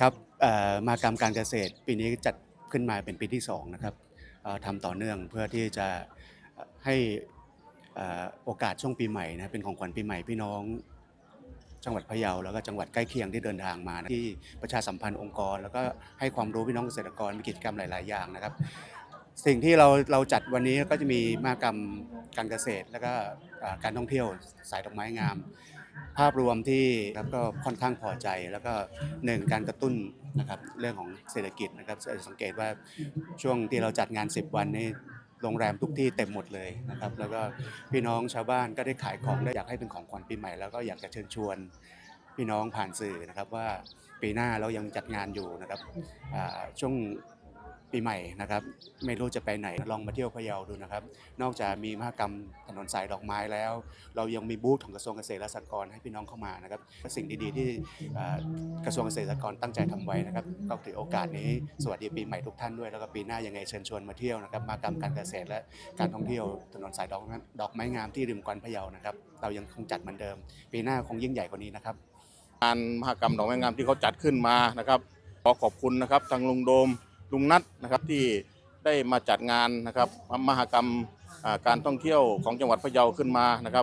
ครับมากรรมการเกษตร ปีนี้จัดขึ้นมาเป็นปีที่2นะครับทำต่อเนื่องเพื่อที่จะให้โอกาสช่วงปีใหม่นะเป็นของขวัญปีใหม่พี่น้อง จังหวัดพะเยาแล้วก็จังหวัดใกล้เคียงที่เดินทางมานะที่ประชาสัมพันธ์องค์กร แล้วก็ให้ความรู้พี่น้องเกษตรกรมีกิจกรรมหลาย ๆ อย่างนะครับ สิ่งที่เราเราจัดวันนี้ก็จะมีมากรรมการเกษตร แล้วก็การท่องเที่ยวสายดอกไม้งาม ภาพรวมที่ครับก็ค่อนข้างพอใจแล้วก็หนึ่งการกระตุ้นนะครับเรื่องของเศรษฐกิจนะครับสังเกตว่าช่วงที่เราจัดงาน 10 วันนี้โรงแรมทุกที่เต็มหมดเลยนะครับแล้วก็พี่น้องชาวบ้านก็ได้ขายของได้อยากให้เป็นของขวัญปีใหม่แล้วก็อยากจะเชิญชวนพี่น้องผ่านสื่อนะครับว่าปีหน้าเรายังจัดงานอยู่นะครับช่วง ปีใหม่นะครับ ไม่รู้จะไปไหนลองมาเที่ยวพะเยาดูนะครับ นอกจากมีมหกรรมถนนสายดอกไม้แล้ว เรายังมีบูธของกระทรวงเกษตรและสหกรณ์ให้พี่น้องเข้ามานะครับสิ่งดีๆ ที่กระทรวงเกษตรและสหกรณ์ตั้งใจทำไว้นะครับก็ถือโอกาสนี้สวัสดีปีใหม่ทุกท่านด้วยแล้วก็ปีหน้ายังไงเชิญชวนมาเที่ยวนะครับมหกรรมการเกษตรและการท่องเที่ยวถนนสายดอกดอกไม้งามที่ริมกวนพะเยานะครับเรายังคงจัดเหมือนเดิม ปีหน้าคงยิ่งใหญ่กว่านี้นะครับงานมหกรรมดอกไม้งามที่เขาจัดขึ้นมานะครับขอขอบคุณนะครับทางลุงโดม ลุงนัทนะครับที่ได้มาจัดงานนะครับมหกรรมการท่องเที่ยวของจังหวัดพะเยาขึ้นมานะครับ